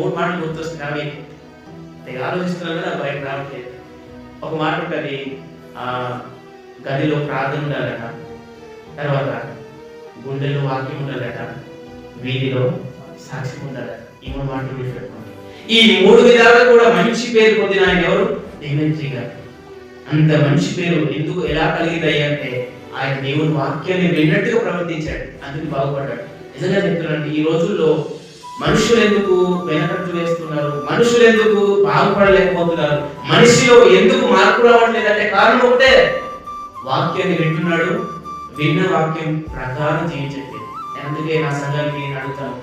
మూడు మాటలు గుర్తొస్తుంది అవి తెగ ఆలోచిస్తున్నా కూడా బయట రావట్లేదు. ఒక మాట ఉంటుంది ఆ గదిలో ప్రార్థన ఉండాలట తర్వాత గుండెలో వాక్యం ఉండాలట వీధిలో సాక్ష్యం ఉండాలట. ఈ మూడు మాటలు గుర్తుపెట్టుకోండి ఈ మూడు విధాలుగా కూడా మంచి పేరు పొందిన ఆయన ఎవరు? దేవేంద్రి గారు. అంత మంచి పేరు ఎందుకు ఎలా కలిగింది అంటే ఆయన దేవుని వాక్యాన్ని విన్నట్టుగా ప్రవర్తించాడు. అందుకు బాగుపడ్డాడు. నిజంగా చెప్తున్నాను ఈ రోజుల్లో మనుషులు ఎందుకు వెనకట్లు వేస్తున్నారు? మనుషులు ఎందుకు బాగుపడలేకపోతున్నారు? మనిషిలో ఎందుకు మార్పు రావట్లేదంటే కారణం ఒకటే. వాక్యాన్ని వింటున్నాడు విన్న వాక్యం ప్రకారం జీవించండి అందుకే నా సంఘానికి నేను అడుగుతాను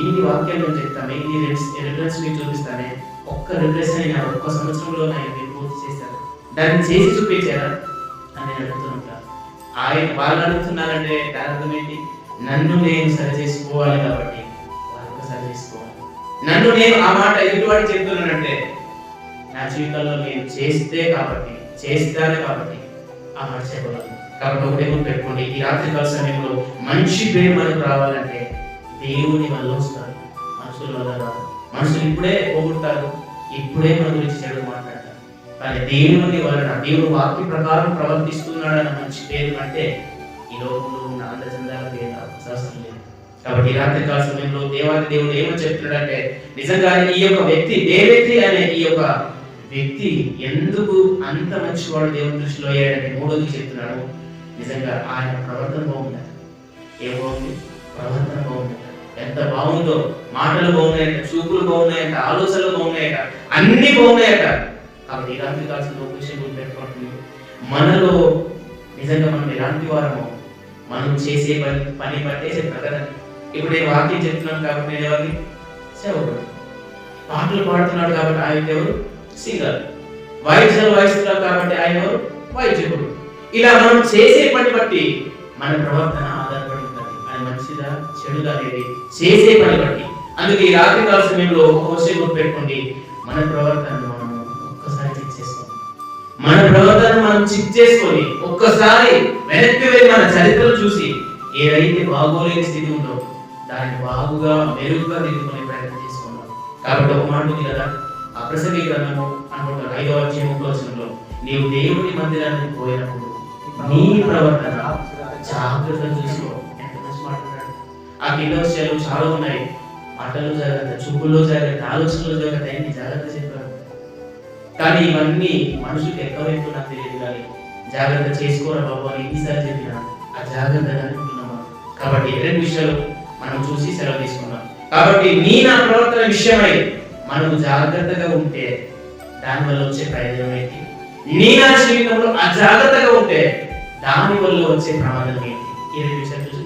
ఇన్ని వాక్యాలు నేను చెప్తాను ఇన్ని రిఫరెన్స్ మీకు చూపిస్తానే. ఒక్క రిఫరెన్స్ అయినా ఒక్క సంవత్సరంలో నేను పూర్తి చేశారు దాన్ని చేసి చూపించారా? అని నేను అడుగుతుంటా ఆయన వాళ్ళు అడుగుతున్నారంటే దాని అర్థం ఏంటి? నన్ను నేను సరి చేసుకోవాలి కాబట్టి నన్ను నేను ఆ మాట ఎటువంటి చెప్తున్నానంటే నా జీవితంలో నేను చేస్తే కాబట్టి చేస్తాను కాబట్టి ఆ మాట చెప్పగలను. కాబట్టి ఒకటే గుర్తు పెట్టుకోండి ఈ రాత్రి కాల సమయంలో మంచి పేరు మనకు రావాలంటే దేవుని వల్ల వస్తారు మనుషుల వల్ల రాదు. మనుషులు ఇప్పుడే పోగొడతారు ఇప్పుడే మన గురించి చెడు మాట్లాడతారు. కానీ దేవుని వలన దేవుడు వాక్య ప్రకారం ప్రవర్తిస్తున్నాడన్న మంచి పేరు అంటే ఈ లోకంలో ఉన్న అందచందాల పేరు అవసరం లేదు. కాబట్టి ఈ రాత్రి కాల సమయంలో దేవాది దేవుడు ఏమని చెప్తున్నాడంటే నిజంగా ఈ యొక్క వ్యక్తి దేవేతి అనే ఈ యొక్క వ్యక్తి ఎందుకు అంత మంచివాడు దేవుని దృష్టిలో అయ్యాడని మూడోది చెప్తున్నాడు. నిజంగా ఆయన ప్రవర్తన బాగుంది? ఏం బాగుంది? ప్రవర్తన బాగుంది? ఎంత బాగుందో? మాటలు బాగున్నాయట చూపులు బాగున్నాయట ఆలోచనలు బాగున్నాయట అన్ని బాగున్నాయట. కాబట్టి ఈ రాత్రి కాల్సిన విషయం గుర్తుపెట్టుకోండి మనలో నిజంగా మనం ఎలాంటి వారమో మనం చేసే పని పని పట్టేసే ప్రకటన ఇప్పుడు నేను వాక్యం చెప్తున్నాను కాబట్టి నేను ఎవరిని సేవకుడు? పాటలు పాడుతున్నాడు కాబట్టి ఆయన ఎవరు? సింగర్. వాయిద్యాలు వాయిస్తున్నాడు కాబట్టి ఆయన ఎవరు? వాయిద్యకుడు ఇలా మనం చేసే పని బట్టి మన ప్రవర్తన ఆధారపడి ఉంటుంది. అది మంచిదా? చెడుదా అనేది చేసే పని బట్టి. అందుకే ఈ రాత్రి కాల సమయంలో ఒక విషయం గుర్తుపెట్టుకోండి మన ప్రవర్తనను మనం ఒక్కసారి చెక్ చేసుకోండి మన ప్రవర్తన మనం చెక్ చేసుకొని ఒక్కసారి వెనక్కి వెళ్ళి మన చరిత్రలు చూసి ఏదైతే బాగోలేని స్థితి ఉందో దాన్ని బాగుగా మెరుగుగా దిద్దుకునే ప్రయత్నం చేసుకున్నాం కాబట్టి ఒక మాట ఉంది కదా ఆ గ్రంథము అనుకుంటారు. ఐదవ అధ్యాయం ముప్పై నీవు దేవుని మందిరానికి పోయినప్పుడు నీ ప్రవర్తన జాగ్రత్త చూసుకో. ఎంత మంచి ఆ కింద విషయాలు చాలా ఉన్నాయి. మాటల్లో జాగ్రత్త చూపుల్లో జాగ్రత్త ఆలోచనలో జాగ్రత్త అన్ని జాగ్రత్త చెప్పారు. కానీ ఇవన్నీ మనుషులకు ఎక్కువైపు నాకు తెలియదు కానీ జాగ్రత్త చేసుకోరా బాబు అని ఎన్నిసార్లు చెప్పినా ఆ జాగ్రత్త అనుకుంటున్నామా? కాబట్టి ఈ రెండు విషయాలు మనం చూసి సెలవు తీసుకున్నాం కాబట్టి నీ నా ప్రవర్తన విషయమై మనం జాగ్రత్తగా ఉంటే దానివల్ల వచ్చే ప్రయోజనం ఏంటి? నీ నా జీవితంలో అజాగ్రత్తగా ఉంటే దానివల్ల వచ్చే ప్రమాదం ఏంటి? ఈ రెండు విషయాలు చూసి